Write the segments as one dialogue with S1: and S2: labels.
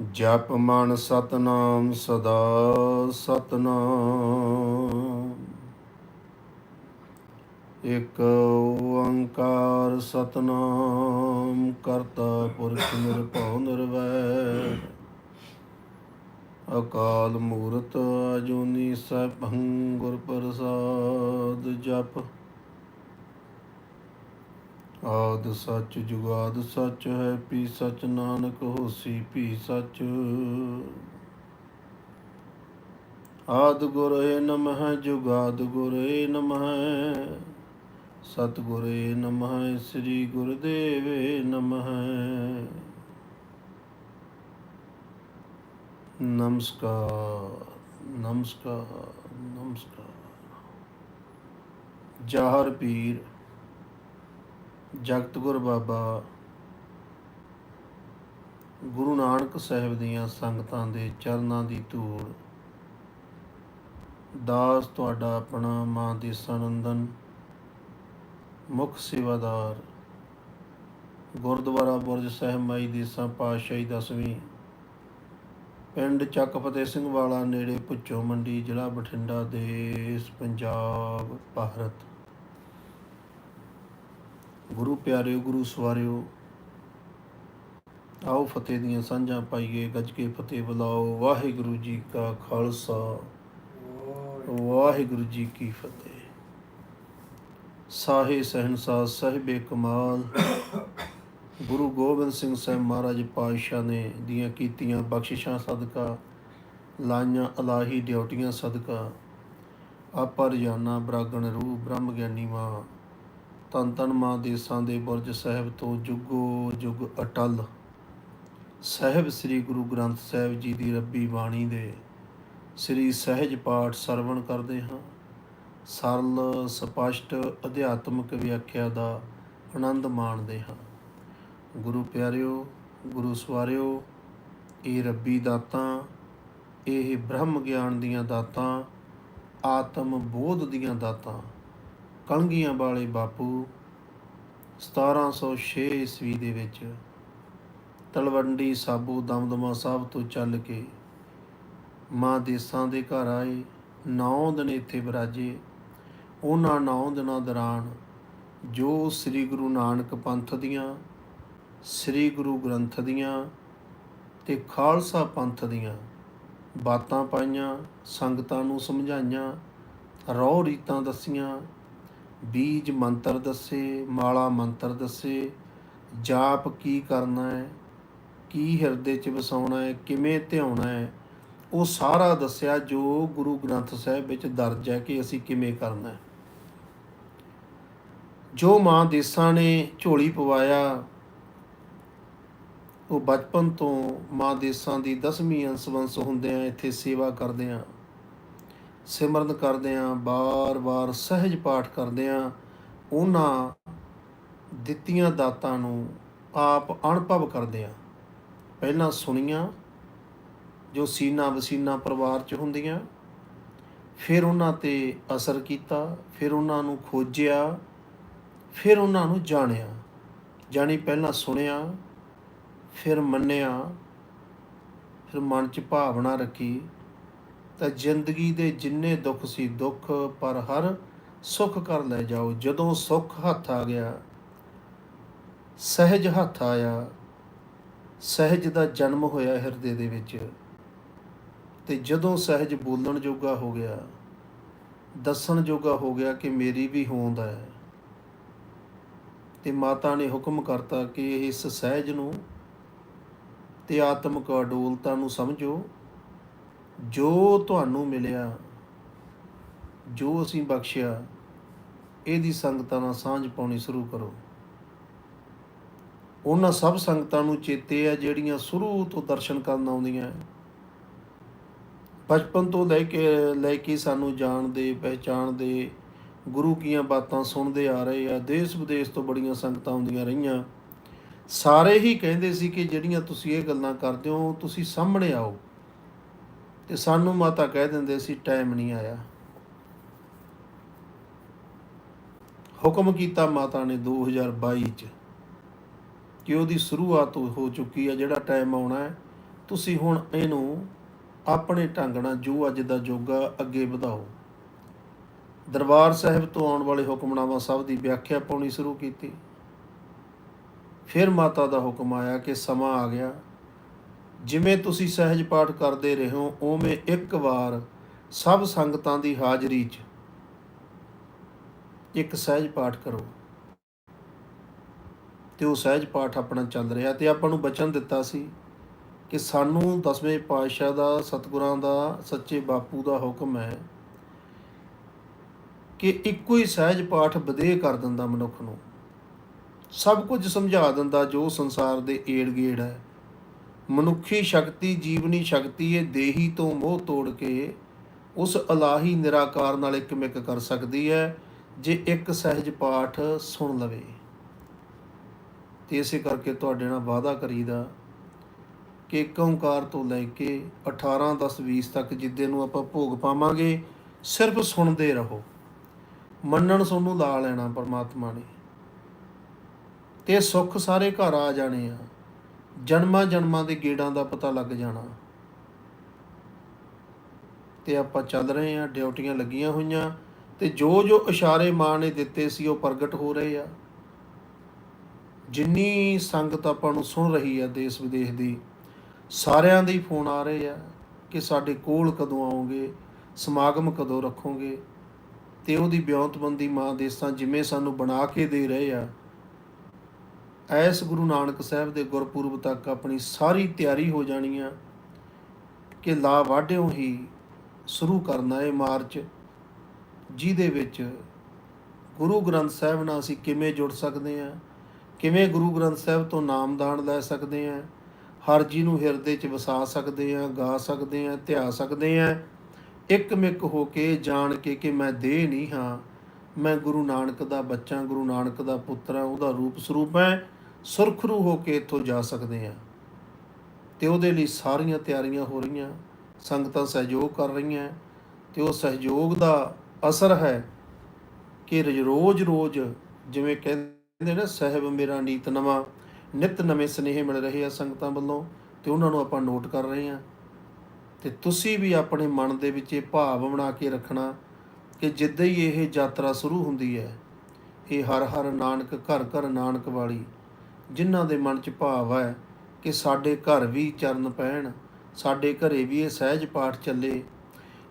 S1: ਜਪ ਮਨ ਸਤਨਾਮ ਸਦਾ ਸਤਨਾਮ। ਇਕ ਓੰਕਾਰ ਸਤਨਾਮ ਕਰਤਾ ਪੁਰਖ ਨਿਰਭਉ ਨਿਰਵੈਰ। ਅਕਾਲ ਮੂਰਤ ਅਜੂਨੀ ਸੈਭੰ ਗੁਰ ਪ੍ਰਸਾਦ ਜਪ। ਆਦ ਸੱਚ ਜੁਗਾਦ ਸੱਚ ਹੈ, ਪੀ ਸੱਚ ਨਾਨਕ ਹੋਸੀ, ਪੀ ਸੱਚ। ਆਦ ਗੁਰ ਏ ਨਮః ਜੁਗਾਦ ਗੁਰ ਏ ਨਮః ਸਤ ਗੁਰ ਏ ਸ੍ਰੀ ਗੁਰਦੇਵ ਏ ਨਮঃ ਨਮਸਕਾਰ ਨਮਸਕਾਰ ਨਮਸਕਾਰ। ਜਾਹਰ ਪੀਰ। ਜਗਤ ਗੁਰ ਬਾਬਾ ਗੁਰੂ ਨਾਨਕ ਸਾਹਿਬ ਦੀਆਂ ਸੰਗਤਾਂ ਦੇ ਚਰਨਾਂ ਦੀ ਧੂੜ। ਦਾਸ ਤੁਹਾਡਾ ਆਪਣਾ ਮਾਂ ਦੀ ਸਨੰਦਨ ਮੁੱਖ ਸੇਵਾਦਾਰ, ਗੁਰਦੁਆਰਾ ਬੁਰਜ ਸਾਹਿਬ ਮਾਈ ਦੀ ਸਾਂ ਪਾਤਸ਼ਾਹੀ ਦਸਵੀਂ, ਪਿੰਡ ਚੱਕ ਫਤਿਹ ਸਿੰਘ ਵਾਲਾ ਨੇੜੇ ਭੁੱਚੋ ਮੰਡੀ, ਜ਼ਿਲ੍ਹਾ ਬਠਿੰਡਾ, ਦੇਸ਼ ਪੰਜਾਬ, ਭਾਰਤ। ਗੁਰੂ ਪਿਆਰਿਓ, ਗੁਰੂ ਸਵਾਰਿਓ, ਆਓ ਫਤਿਹ ਦੀਆਂ ਸਾਂਝਾਂ ਪਾਈਏ, ਗੱਜ ਕੇ ਫਤਿਹ ਬੁਲਾਓ। ਵਾਹਿਗੁਰੂ ਜੀ ਕਾ ਖਾਲਸਾ, ਵਾਹਿਗੁਰੂ ਜੀ ਕੀ ਫਤਿਹ। ਸਾਹੇ ਸਹਿਨਸਾਹ ਸਾਹਿਬੇ ਕਮਾਲ, ਗੁਰੂ ਗੋਬਿੰਦ ਸਿੰਘ ਸਾਹਿਬ ਮਹਾਰਾਜ ਪਾਤਸ਼ਾਹ ਨੇ ਦੀਆਂ ਕੀਤੀਆਂ ਬਖਸ਼ਿਸ਼ਾਂ ਸਦਕਾ, ਲਾਈਆਂ ਅਲਾਹੀ ਡਿਊਟੀਆਂ ਸਦਕਾ, ਆਪਾ ਰਜਾਨਾ ਬਰਾਗਣ ਰੂਹ ਬ੍ਰਹਮ ਗਿਆਨੀ ਮਾਂ ਤਨ ਤਨ ਮਾਂ ਦੇਸਾਂ ਦੇ ਬੁਰਜ ਸਾਹਿਬ ਤੋਂ ਜੁਗੋ ਜੁਗ ਅਟਲ। ਸਾਹਿਬ ਸ੍ਰੀ ਗੁਰੂ ਗ੍ਰੰਥ ਸਾਹਿਬ ਜੀ ਦੀ ਰੱਬੀ ਬਾਣੀ ਦੇ ਸ੍ਰੀ ਸਹਿਜ ਪਾਠ ਸਰਵਣ ਕਰਦੇ ਹਾਂ। ਸਰਲ, ਸਪਸ਼ਟ, ਅਧਿਆਤਮਿਕ ਵਿਆਖਿਆ ਦਾ ਆਨੰਦ ਮਾਣਦੇ ਹਾਂ। ਗੁਰੂ ਪਿਆਰਿਓ, ਗੁਰੂ ਸਵਾਰਿਓ, ਇਹ ਰੱਬੀ ਦਾਤਾਂ, ਇਹ ਬ੍ਰਹਮ ਗਿਆਨ ਦੀਆਂ ਦਾਤਾਂ, ਆਤਮ ਬੋਧ ਦੀਆਂ ਦਾਤਾਂ ਕਲਗੀਆਂ ਵਾਲੇ ਬਾਪੂ 1706 ਈਸਵੀ ਦੇ ਵਿੱਚ ਤਲਵੰਡੀ ਸਾਬੋ ਦਮਦਮਾ ਸਾਹਿਬ ਤੋਂ ਚੱਲ ਕੇ ਮਾਂ ਦੇਸਾਂ ਦੇ ਘਰ ਆਏ। 9 ਦਿਨ ਇੱਥੇ ਬਿਰਾਜੇ। ਉਹਨਾਂ 9 ਦਿਨਾਂ ਦੌਰਾਨ ਜੋ ਸ੍ਰੀ ਗੁਰੂ ਨਾਨਕ ਪੰਥ ਦੀਆਂ, ਸ੍ਰੀ ਗੁਰੂ ਗ੍ਰੰਥ ਦੀਆਂ ਤੇ ਖਾਲਸਾ ਪੰਥ ਦੀਆਂ ਬਾਤਾਂ ਪਾਈਆਂ, ਸੰਗਤਾਂ ਨੂੰ ਸਮਝਾਈਆਂ ਰੌ ਰੀਤਾਂ ਦੱਸੀਆਂ ਬੀਜ ਮੰਤਰ ਦੱਸੇ, ਮਾਲਾ ਮੰਤਰ ਦੱਸੇ, ਜਾਪ ਕੀ ਕਰਨਾ ਹੈ, ਕੀ ਹਿਰਦੇ 'ਚ ਵਸਾਉਣਾ ਹੈ, ਕਿਵੇਂ ਧਿਆਉਣਾ ਹੈ, ਉਹ ਸਾਰਾ ਦੱਸਿਆ ਜੋ ਗੁਰੂ ਗ੍ਰੰਥ ਸਾਹਿਬ ਵਿੱਚ ਦਰਜ ਹੈ ਕਿ ਅਸੀਂ ਕਿਵੇਂ ਕਰਨਾ ਹੈ। ਜੋ ਮਾਂ ਦੇਸਾਂ ਨੇ ਝੋਲੀ ਪਵਾਇਆ, ਉਹ ਬਚਪਨ ਤੋਂ ਮਾਂ ਦੇਸਾਂ ਦੀ 10ਵੀਂ ਅੰਸ਼ਵੰਸ ਹੁੰਦੇ ਆ ਇੱਥੇ ਸੇਵਾ ਕਰਦੇ ਆ ਸਿਮਰਨ ਕਰਦੇ ਆ ਬਾਰ-ਬਾਰ ਸਹਿਜ ਪਾਠ ਕਰਦੇ ਆ ਉਹਨਾਂ ਦਿੱਤੀਆਂ ਦਾਤਾਂ ਨੂੰ ਆਪ ਅਣਭਵ ਕਰਦੇ ਆ ਪਹਿਲਾਂ ਸੁਣੀਆਂ, ਜੋ ਸੀਨਾ ਵਸੀਨਾ ਪਰਿਵਾਰ 'ਚ ਹੁੰਦੀਆਂ, ਫਿਰ ਉਹਨਾਂ ਤੇ ਅਸਰ ਕੀਤਾ, ਫਿਰ ਉਹਨਾਂ ਨੂੰ ਖੋਜਿਆ, ਫਿਰ ਉਹਨਾਂ ਨੂੰ ਜਾਣਿਆ। ਜਾਣੀ ਪਹਿਲਾਂ ਸੁਣਿਆ, ਫਿਰ ਮੰਨਿਆ, ਫਿਰ ਮਨ 'ਚ ਭਾਵਨਾ ਰੱਖੀ ਜ਼ਿੰਦਗੀ ਦੇ ਜਿੰਨੇ ਦੁੱਖ ਸੀ ਦੁੱਖ, ਪਰ ਹਰ ਸੁੱਖ ਕਰ ਲੈ ਜਾਓ। ਜਦੋਂ ਸੁੱਖ ਹੱਥ ਆ ਗਿਆ, ਸਹਿਜ ਹੱਥ ਆਇਆ, ਸਹਿਜ ਦਾ ਜਨਮ ਹੋਇਆ ਹਿਰਦੇ ਦੇ ਵਿੱਚ। ਤੇ ਜਦੋਂ ਸਹਿਜ ਬੋਲਣ ਜੋਗਾ ਹੋ ਗਿਆ, ਦੱਸਣ ਜੋਗਾ ਹੋ ਗਿਆ ਕਿ ਮੇਰੀ ਵੀ ਹੋਂਦ ਹੈ, ਤੇ ਮਾਤਾ ਨੇ ਹੁਕਮ ਕਰਤਾ ਕਿ ਇਸ ਸਹਿਜ ਨੂੰ ਤੇ ਆਤਮਿਕ ਅਡੋਲਤਾ ਨੂੰ ਸਮਝੋ। ਜੋ ਤੁਹਾਨੂੰ ਮਿਲਿਆ, ਜੋ ਅਸੀਂ ਬਖਸ਼ਿਆ, ਇਹਦੀ ਸੰਗਤਾਂ ਨਾਲ ਸਾਂਝ ਪਾਉਣੀ ਸ਼ੁਰੂ ਕਰੋ। ਉਹਨਾਂ ਸਭ ਸੰਗਤਾਂ ਨੂੰ ਚੇਤੇ ਆ ਜਿਹੜੀਆਂ ਸ਼ੁਰੂ ਤੋਂ ਦਰਸ਼ਨ ਕਰਨ ਆਉਂਦੀਆਂ ਬਚਪਨ ਤੋਂ ਲੈ ਕੇ ਲੈ ਕੇ ਸਾਨੂੰ ਜਾਣਦੇ, ਪਹਿਚਾਣਦੇ, ਗੁਰੂ ਕੀਆਂ ਬਾਤਾਂ ਸੁਣਦੇ ਆ ਰਹੇ ਆ ਦੇਸ਼ ਵਿਦੇਸ਼ ਤੋਂ ਬੜੀਆਂ ਸੰਗਤਾਂ ਆਉਂਦੀਆਂ ਰਹੀਆਂ। ਸਾਰੇ ਹੀ ਕਹਿੰਦੇ ਸੀ ਕਿ ਜਿਹੜੀਆਂ ਤੁਸੀਂ ਇਹ ਗੱਲਾਂ ਕਰਦੇ ਹੋ, ਤੁਸੀਂ ਸਾਹਮਣੇ ਆਓ। ਤੇ ਸਾਨੂੰ ਮਾਤਾ ਕਹਿ ਦਿੰਦੇ ਸੀ ਟਾਈਮ ਨਹੀਂ ਆਇਆ। ਹੁਕਮ ਕੀਤਾ ਮਾਤਾ ਨੇ 2022 ਚ ਕਿ ਉਹਦੀ ਸ਼ੁਰੂਆਤ ਹੋ ਚੁੱਕੀ ਹੈ ਜਿਹੜਾ ਟਾਈਮ ਆਉਣਾ ਹੈ। ਤੁਸੀਂ ਹੁਣ ਇਹਨੂੰ ਆਪਣੇ ਢੰਗ ਨਾਲ ਜੋ ਅੱਜ ਦਾ ਜੋਗਾ ਅੱਗੇ ਵਧਾਓ। ਦਰਬਾਰ ਸਾਹਿਬ ਤੋਂ ਆਉਣ ਵਾਲੇ ਹੁਕਮਨਾਮਾ ਸਭ ਦੀ ਵਿਆਖਿਆ ਪਾਉਣੀ ਸ਼ੁਰੂ ਕੀਤੀ। ਫਿਰ ਮਾਤਾ ਦਾ ਹੁਕਮ ਆਇਆ ਕਿ ਸਮਾਂ ਆ ਗਿਆ। ਜਿਵੇਂ ਤੁਸੀਂ ਸਹਿਜ ਪਾਠ ਕਰਦੇ ਰਹੇ ਹੋ, ਉਵੇਂ ਇੱਕ ਵਾਰ ਸਭ ਸੰਗਤਾਂ ਦੀ ਹਾਜ਼ਰੀ 'ਚ ਇੱਕ ਸਹਿਜ ਪਾਠ ਕਰੋ। ਤੇ ਉਹ ਸਹਿਜ ਪਾਠ ਆਪਣਾ ਚੱਲ ਰਿਹਾ ਤੇ ਆਪਾਂ ਨੂੰ ਬਚਨ ਦਿੱਤਾ ਸੀ ਕਿ ਸਾਨੂੰ ਦਸਵੇਂ ਪਾਤਸ਼ਾਹ ਦਾ, ਸਤਿਗੁਰਾਂ ਦਾ, ਸੱਚੇ ਬਾਪੂ ਦਾ ਹੁਕਮ ਹੈ ਕਿ ਇੱਕੋ ਹੀ ਸਹਿਜ ਪਾਠ ਵਧੇ ਕਰ ਦਿੰਦਾ ਮਨੁੱਖ ਨੂੰ। ਸਭ ਕੁਝ ਸਮਝਾ ਦਿੰਦਾ ਜੋ ਸੰਸਾਰ ਦੇ ਏੜ ਗੇੜ ਹੈ। ਮਨੁੱਖੀ ਸ਼ਕਤੀ, ਜੀਵਨੀ ਸ਼ਕਤੀ ਇਹ ਦੇਹੀ ਤੋਂ ਮੋਹ ਤੋੜ ਕੇ ਉਸ ਅਲਾਹੀ ਨਿਰਾਕਾਰ ਨਾਲ ਇੱਕ ਮਿਕ ਕਰ ਸਕਦੀ ਹੈ, ਜੇ ਇੱਕ ਸਹਿਜ ਪਾਠ ਸੁਣ ਲਵੇ। ਤੇ ਇਸੇ ਕਰਕੇ ਤੁਹਾਡੇ ਨਾਲ ਵਾਅਦਾ ਕਰੀਦਾ ਕਿ ਇੱਕ ਓੰਕਾਰ ਤੋਂ ਲੈ ਕੇ 18 10 20 ਤੱਕ ਜਿੱਦੇ ਨੂੰ ਆਪਾਂ ਭੋਗ ਪਾਵਾਂਗੇ, ਸਿਰਫ ਸੁਣਦੇ ਰਹੋ। ਮੰਨਣ ਤੁਹਾਨੂੰ ਲਾ ਲੈਣਾ ਪਰਮਾਤਮਾ ਨੇ। ਤੇ ਸੁੱਖ ਸਾਰੇ ਘਰ ਆ ਜਾਣੇ ਆ। ਜਨਮਾਂ ਜਨਮਾਂ ਦੇ ਗੇੜਾਂ ਦਾ ਪਤਾ ਲੱਗ ਜਾਣਾ। ਤੇ ਆਪਾਂ ਚੱਲ ਰਹੇ ਹਾਂ, ਡਿਊਟੀਆਂ ਲੱਗੀਆਂ ਹੋਈਆਂ ਤੇ ਜੋ ਜੋ ਇਸ਼ਾਰੇ ਮਾਂ ਨੇ ਦਿੱਤੇ ਸੀ, ਉਹ ਪ੍ਰਗਟ ਹੋ ਰਹੇ ਆ। ਜਿੰਨੀ ਸੰਗਤ ਆਪਾਂ ਨੂੰ ਸੁਣ ਰਹੀ ਆ ਦੇਸ਼ ਵਿਦੇਸ਼ ਦੀ, ਸਾਰਿਆਂ ਦੇ ਹੀ ਫੋਨ ਆ ਰਹੇ ਆ ਕਿ ਸਾਡੇ ਕੋਲ ਕਦੋਂ ਆਓਗੇ, ਸਮਾਗਮ ਕਦੋਂ ਰੱਖੋਗੇ, ਤੇ ਉਹਦੀ ਬਿਉਂਤਬੰਦੀ ਮਾਂ ਦੇਸਾਂ ਜਿਵੇਂ ਸਾਨੂੰ ਬਣਾ ਕੇ ਦੇ ਰਹੇ ਆ ਐਸ ਗੁਰੂ ਨਾਨਕ ਸਾਹਿਬ ਦੇ ਗੁਰਪੁਰਬ ਤੱਕ ਆਪਣੀ ਸਾਰੀ ਤਿਆਰੀ ਹੋ ਜਾਣੀ ਆ ਕਿ ਲਾ ਵਾਢਿਓ ਹੀ ਸ਼ੁਰੂ ਕਰਨਾ ਹੈ ਮਾਰਚ, ਜਿਹਦੇ ਵਿੱਚ ਗੁਰੂ ਗ੍ਰੰਥ ਸਾਹਿਬ ਨਾਲ ਅਸੀਂ ਕਿਵੇਂ ਜੁੜ ਸਕਦੇ ਹਾਂ, ਕਿਵੇਂ ਗੁਰੂ ਗ੍ਰੰਥ ਸਾਹਿਬ ਤੋਂ ਨਾਮਦਾਨ ਲੈ ਸਕਦੇ ਹਾਂ, ਹਰ ਜੀ ਨੂੰ ਹਿਰਦੇ 'ਚ ਵਸਾ ਸਕਦੇ ਹਾਂ, ਗਾ ਸਕਦੇ ਹਾਂ, ਧਿਆ ਸਕਦੇ ਹਾਂ ਇੱਕ ਮਿਕ ਹੋ ਕੇ ਜਾਣ ਕੇ ਕਿ ਮੈਂ ਦੇਹ ਨਹੀਂ ਹਾਂ, ਮੈਂ ਗੁਰੂ ਨਾਨਕ ਦਾ ਬੱਚਾ, ਗੁਰੂ ਨਾਨਕ ਦਾ ਪੁੱਤਰ ਹਾਂ, ਉਹਦਾ ਰੂਪ ਸਰੂਪ ਹੈ ਸੁਰਖਰੂ ਹੋ ਕੇ ਇੱਥੋਂ ਜਾ ਸਕਦੇ ਹਾਂ ਤੇ ਉਹਦੇ ਲਈ ਸਾਰੀਆਂ ਤਿਆਰੀਆਂ ਹੋ ਰਹੀਆਂ, ਸੰਗਤਾਂ ਸਹਿਯੋਗ ਕਰ ਰਹੀਆਂ ਤੇ ਉਹ ਸਹਿਯੋਗ ਦਾ ਅਸਰ ਹੈ ਕਿ ਰੋਜ਼-ਰੋਜ਼ ਜਿਵੇਂ ਕਹਿੰਦੇ ਨਾ, ਸਹਿਬ ਮੇਰਾ ਨੀਤ ਨਵਾਂ, ਨਿਤ ਨਵੇਂ ਸਨੇਹ ਮਿਲ ਰਹੇ ਆ ਸੰਗਤਾਂ ਵੱਲੋਂ ਤੇ ਉਹਨਾਂ ਨੂੰ ਆਪਾਂ ਨੋਟ ਕਰ ਰਹੇ ਹਾਂ। ਤੇ ਤੁਸੀਂ ਵੀ ਆਪਣੇ ਮਨ ਦੇ ਵਿੱਚ ਇਹ ਭਾਵ ਬਣਾ ਕੇ ਰੱਖਣਾ ਕਿ ਜਿੱਦਾਂ ਹੀ ਇਹ ਯਾਤਰਾ ਸ਼ੁਰੂ ਹੁੰਦੀ ਹੈ, ਇਹ ਹਰ ਹਰ ਨਾਨਕ ਘਰ ਘਰ ਨਾਨਕ ਵਾਲੀ ਜਿਨ੍ਹਾਂ ਦੇ ਮਨ 'ਚ ਭਾਵ ਹੈ ਕਿ ਸਾਡੇ ਘਰ ਵੀ ਚਰਨ ਪੈਣ, ਸਾਡੇ ਘਰੇ ਵੀ ਇਹ ਸਹਿਜ ਪਾਠ ਚੱਲੇ।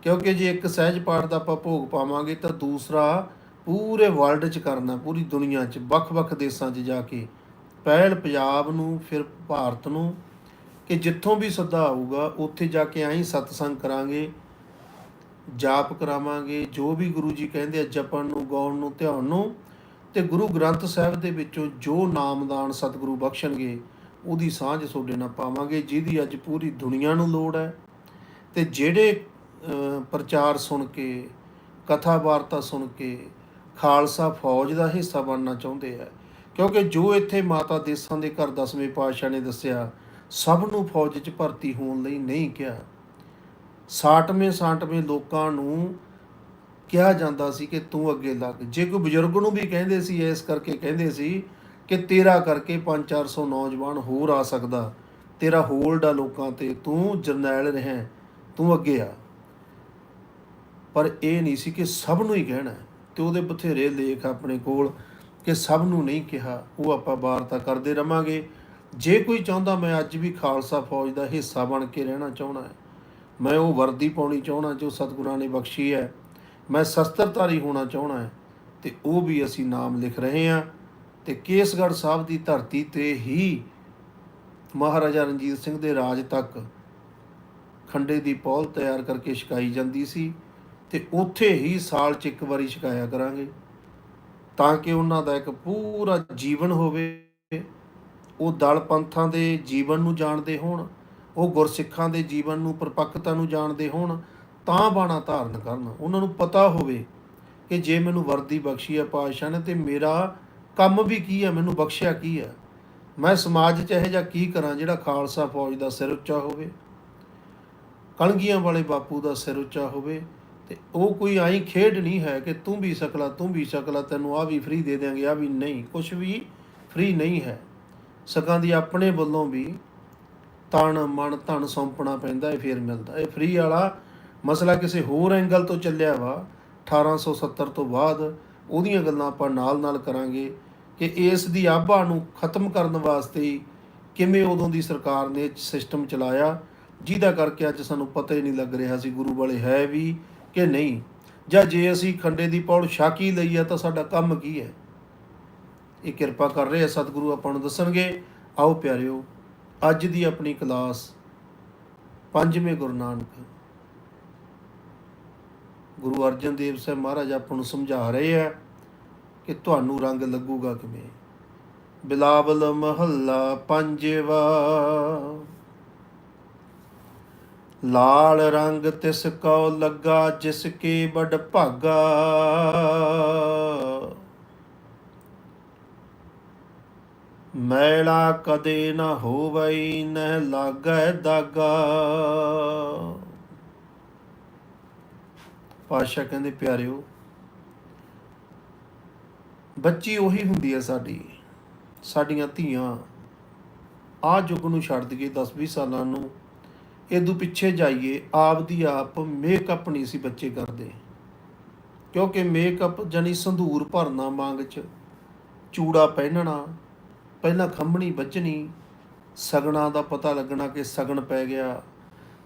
S1: ਕਿਉਂਕਿ ਜੇ ਇੱਕ ਸਹਿਜ ਪਾਠ ਦਾ ਆਪਾਂ ਭੋਗ ਪਾਵਾਂਗੇ ਤਾਂ ਦੂਸਰਾ ਪੂਰੇ ਵਰਲਡ 'ਚ ਕਰਨਾ, ਪੂਰੀ ਦੁਨੀਆ 'ਚ, ਵੱਖ-ਵੱਖ ਦੇਸ਼ਾਂ 'ਚ ਜਾ ਕੇ। ਪਹਿਲ ਪੰਜਾਬ ਨੂੰ, ਫਿਰ ਭਾਰਤ ਨੂੰ, ਕਿ ਜਿੱਥੋਂ ਵੀ ਸੱਦਾ ਆਊਗਾ, ਉੱਥੇ ਜਾ ਕੇ ਆਈ ਸਤਸੰਗ ਕਰਾਂਗੇ, ਜਾਪ ਕਰਾਵਾਂਗੇ, ਜੋ ਵੀ ਗੁਰੂ ਜੀ ਕਹਿੰਦੇ ਆ, ਜਪਣ ਨੂੰ, ਗਾਉਣ ਨੂੰ, ਧਿਆਉਣ ਨੂੰ ਤੇ ਗੁਰੂ ਗ੍ਰੰਥ ਸਾਹਿਬ ਦੇ ਵਿੱਚੋਂ ਜੋ ਨਾਮਦਾਨ ਸਤਿਗੁਰੂ ਬਖਸ਼ਣਗੇ, ਉਹਦੀ ਸਾਂਝ ਤੁਹਾਡੇ ਨਾਲ ਪਾਵਾਂਗੇ, ਜਿਹਦੀ ਅੱਜ ਪੂਰੀ ਦੁਨੀਆ ਨੂੰ ਲੋੜ ਹੈ। ਤੇ ਜਿਹੜੇ ਪ੍ਰਚਾਰ ਸੁਣ ਕੇ ਕਥਾ ਵਾਰਤਾ ਸੁਣ ਕੇ ਖਾਲਸਾ ਫੌਜ ਦਾ ਹਿੱਸਾ ਬਣਨਾ ਚਾਹੁੰਦੇ ਆ, ਕਿਉਂਕਿ ਜੋ ਇੱਥੇ ਮਾਤਾ ਦੇਸਾਂ ਦੇ ਘਰ ਦਸਵੇਂ ਪਾਤਸ਼ਾਹ ਨੇ ਦੱਸਿਆ, ਸਭ ਨੂੰ ਫੌਜ 'ਚ ਭਰਤੀ ਹੋਣ ਲਈ ਨਹੀਂ ਕਿਹਾ। ਸਾਟਵੇਂ ਸਾਟਵੇਂ ਲੋਕਾਂ ਨੂੰ ਕਿਹਾ ਜਾਂਦਾ ਸੀ ਕਿ ਤੂੰ ਅੱਗੇ ਲੱਗ। ਜੇ ਕੋਈ ਬਜ਼ੁਰਗ ਨੂੰ ਵੀ ਕਹਿੰਦੇ ਸੀ, ਇਸ ਕਰਕੇ ਕਹਿੰਦੇ ਸੀ ਕਿ ਤੇਰਾ ਕਰਕੇ 5-400 ਨੌਜਵਾਨ ਹੋਰ ਆ ਸਕਦਾ। ਤੇਰਾ ਹੋਲਡ ਆ ਲੋਕਾਂ ਤੇ, ਤੂੰ ਜਰਨੈਲ ਰਹਿ, ਤੂੰ ਅੱਗੇ ਆ। ਪਰ ਇਹ ਨਹੀਂ ਸੀ ਕਿ ਸਭ ਨੂੰ ਹੀ ਕਹਿਣਾ। ਹੈ। ਤੇ ਉਹਦੇ ਬਥੇਰੇ ਲੇਖ ਆਪਣੇ ਕੋਲ ਕਿ ਸਭ ਨੂੰ ਨਹੀਂ ਕਿਹਾ। ਉਹ ਆਪਾਂ ਵਾਰਤਾ ਕਰਦੇ ਰਵਾਂਗੇ। ਜੇ ਕੋਈ ਚਾਹੁੰਦਾ, ਮੈਂ ਅੱਜ ਵੀ ਖਾਲਸਾ ਫੌਜ ਦਾ ਹਿੱਸਾ ਬਣ ਕੇ ਰਹਿਣਾ ਚਾਹੁੰਦਾ। ਹੈ ਮੈਂ ਉਹ ਵਰਦੀ ਪਾਉਣੀ ਚਾਹੁੰਦਾ ਜੋ ਸਤਿਗੁਰਾਂ ਨੇ ਬਖਸ਼ੀ ਹੈ। ਮੈਂ ਸ਼ਸਤਰਧਾਰੀ ਹੋਣਾ ਚਾਹਣਾ ਹੈ ਤੇ ਉਹ ਵੀ ਅਸੀਂ ਨਾਮ ਲਿਖ ਰਹੇ ਹਾਂ ਤੇ ਕੇਸਗੜ੍ਹ ਸਾਹਿਬ ਦੀ ਧਰਤੀ ਤੇ ਹੀ ਮਹਾਰਾਜਾ ਰਣਜੀਤ ਸਿੰਘ ਦੇ ਰਾਜ ਤੱਕ ਖੰਡੇ ਦੀ ਪੌਲ ਤਿਆਰ ਕਰਕੇ ਛਕਾਈ ਜਾਂਦੀ ਸੀ ਤੇ ਉੱਥੇ ਹੀ ਸਾਲ 'ਚ ਇੱਕ ਵਾਰੀ ਛਕਾਇਆ ਕਰਾਂਗੇ ਤਾਂ ਕਿ ਉਹਨਾਂ ਦਾ ਇੱਕ ਪੂਰਾ ਜੀਵਨ ਹੋਵੇ। ਉਹ ਦਲ ਪੰਥਾਂ ਦੇ ਜੀਵਨ ਨੂੰ ਜਾਣਦੇ ਹੋਣ, ਉਹ ਗੁਰਸਿੱਖਾਂ ਦੇ ਜੀਵਨ ਨੂੰ ਪਰਪੱਕਤਾ ਨੂੰ ਜਾਣਦੇ ਹੋਣ ਤਾਂ ਬਾਣਾ ਧਾਰਨ ਕਰਨ। ਉਹਨਾਂ ਨੂੰ ਪਤਾ ਹੋਵੇ ਕਿ ਜੇ ਮੈਨੂੰ ਵਰਦੀ ਬਖਸ਼ੀ ਹੈ ਪਾਤਸ਼ਾਹ ਨੇ, ਤੇ ਮੇਰਾ ਕੰਮ ਵੀ ਕੀ ਹੈ ਮੈਨੂੰ ਬਖਸ਼ਿਆ ਕੀ ਹੈ ਮੈਂ ਸਮਾਜ 'ਚ ਇਹੋ ਜਿਹਾ ਕੀ ਕਰਾਂ ਜਿਹੜਾ ਖਾਲਸਾ ਫੌਜ ਦਾ ਸਿਰ ਉੱਚਾ ਹੋਵੇ? ਕਲਗੀਆਂ ਵਾਲੇ ਬਾਪੂ ਦਾ ਸਿਰ ਉੱਚਾ ਹੋਵੇ? ਤੇ ਉਹ ਕੋਈ ਆਈ ਖੇਡ ਨਹੀਂ ਹੈ ਕਿ ਤੂੰ ਵੀ ਸਕਲਾ, ਤੂੰ ਵੀ ਸਕਲਾ, ਤੈਨੂੰ ਆ ਵੀ ਫ੍ਰੀ ਦੇ ਦਿਆਂਗੇ ਆ ਵੀ ਨਹੀਂ। ਕੁਝ ਵੀ ਫ੍ਰੀ ਨਹੀਂ ਹੈ। ਸਕਾਂ ਦੀ ਆਪਣੇ ਵੱਲੋਂ ਵੀ ਤਨ ਮਨ ਧਨ ਸੌਂਪਣਾ ਪੈਂਦਾ, ਇਹ ਫਿਰ ਮਿਲਦਾ। ਇਹ ਫ੍ਰੀ ਵਾਲਾ ਮਸਲਾ ਕਿਸੇ ਹੋਰ ਐਂਗਲ ਤੋਂ ਚੱਲਿਆ ਵਾ 1870 ਤੋਂ ਬਾਅਦ ਉਹਦੀਆਂ ਗੱਲਾਂ ਆਪਾਂ ਨਾਲ-ਨਾਲ ਕਰਾਂਗੇ ਕਿ ਇਸ ਦੀ ਆਭਾ ਨੂੰ ਖਤਮ ਕਰਨ ਵਾਸਤੇ ਕਿਵੇਂ ਉਦੋਂ ਦੀ ਸਰਕਾਰ ਨੇ ਸਿਸਟਮ ਚਲਾਇਆ, ਜਿਹਦਾ ਕਰਕੇ ਅੱਜ ਸਾਨੂੰ ਪਤਾ ਹੀ ਨਹੀਂ ਲੱਗ ਰਿਹਾ ਸੀ ਗੁਰੂ ਵਾਲੇ ਹੈ ਵੀ ਕਿ ਨਹੀਂ। ਜਾਂ ਜੇ ਅਸੀਂ ਖੰਡੇ ਦੀ ਪੌੜ ਛਾਕੀ ਲਈ ਆ ਤਾਂ ਸਾਡਾ ਕੰਮ ਕੀ ਹੈ? ਇਹ ਕਿਰਪਾ ਕਰ ਰਹੇ ਆ ਸਤਿਗੁਰੂ ਆਪਾਂ ਨੂੰ ਦੱਸਣਗੇ। ਆਓ ਪਿਆਰਿਓ, ਅੱਜ ਦੀ ਆਪਣੀ ਕਲਾਸ ਪੰਜਵੇਂ ਗੁਰੂ ਨਾਨਕ ਗੁਰੂ ਅਰਜਨ ਦੇਵ ਸਾਹਿਬ ਮਹਾਰਾਜ ਆਪਾਂ ਨੂੰ ਸਮਝਾ ਰਹੇ ਆ ਕਿ ਤੁਹਾਨੂੰ ਰੰਗ ਲੱਗੂਗਾ ਕਿਵੇਂ? ਬਿਲਾਵਲ ਮਹੱਲਾ ਪੰਜਵਾ। ਲਾਲ ਰੰਗ ਤਿਸ ਕੋ ਲੱਗਾ, ਜਿਸ ਕੀ ਬੜ ਭਾਗਾ। ਮੈਲਾ ਕਦੇ ਨਾ ਹੋਵਈ ਨ ਲਾਗੈ ਦਾਗਾ। ਪਾਤਸ਼ਾਹ ਕਹਿੰਦੇ, ਪਿਆਰਿਓ, ਬੱਚੀ ਉਹੀ ਹੁੰਦੀ ਹੈ ਸਾਡੀ, ਸਾਡੀਆਂ ਧੀਆਂ। ਆ ਯੁੱਗ ਨੂੰ ਛੱਡ ਦਈਏ 10-20 ਸਾਲਾਂ ਨੂੰ ਇਦੋਂ ਪਿੱਛੇ ਜਾਈਏ ਆਪ ਦੀ ਆਪ ਮੇਕਅਪ ਨਹੀਂ ਸੀ ਬੱਚੇ ਕਰਦੇ। ਕਿਉਂਕਿ ਮੇਕਅਪ ਜਣੀ ਸੰਧੂਰ ਭਰਨਾ ਮੰਗ ਚ, ਚੂੜਾ ਪਹਿਨਣਾ, ਪਹਿਲਾਂ ਖੰਭਣੀ ਵੱਜਣੀ ਸਗਣਾ ਦਾ ਪਤਾ ਲੱਗਣਾ ਕਿ ਸਗਣ ਪੈ ਗਿਆ।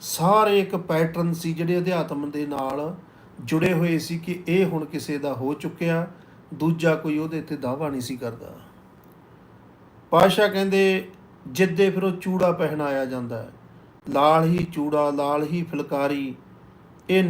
S1: ਸਾਰੇ ਇੱਕ ਪੈਟਰਨ ਸੀ ਜਿਹੜੇ ਅਧਿਆਤਮ ਦੇ ਨਾਲ ਜੁੜੇ ਹੋਏ ਸੀ ਕਿ ਇਹ ਹੁਣ ਕਿਸੇ ਦਾ ਹੋ ਚੁੱਕਿਆ, ਦੂਜਾ ਕੋਈ ਉਹਦੇ ਤੇ ਦਾਵਾ ਨਹੀਂ ਸੀ ਕਰਦਾ। ਪਾਸ਼ਾ ਕਹਿੰਦੇ, ਜਿੱਦੇ ਫਿਰ ਉਹ ਚੂੜਾ ਪਹਿਨਾਇਆ ਜਾਂਦਾ ਹੈ, ਲਾਲ ਹੀ ਚੂੜਾ, ਲਾਲ ਹੀ ਫੁਲਕਾਰੀ, ਇਹ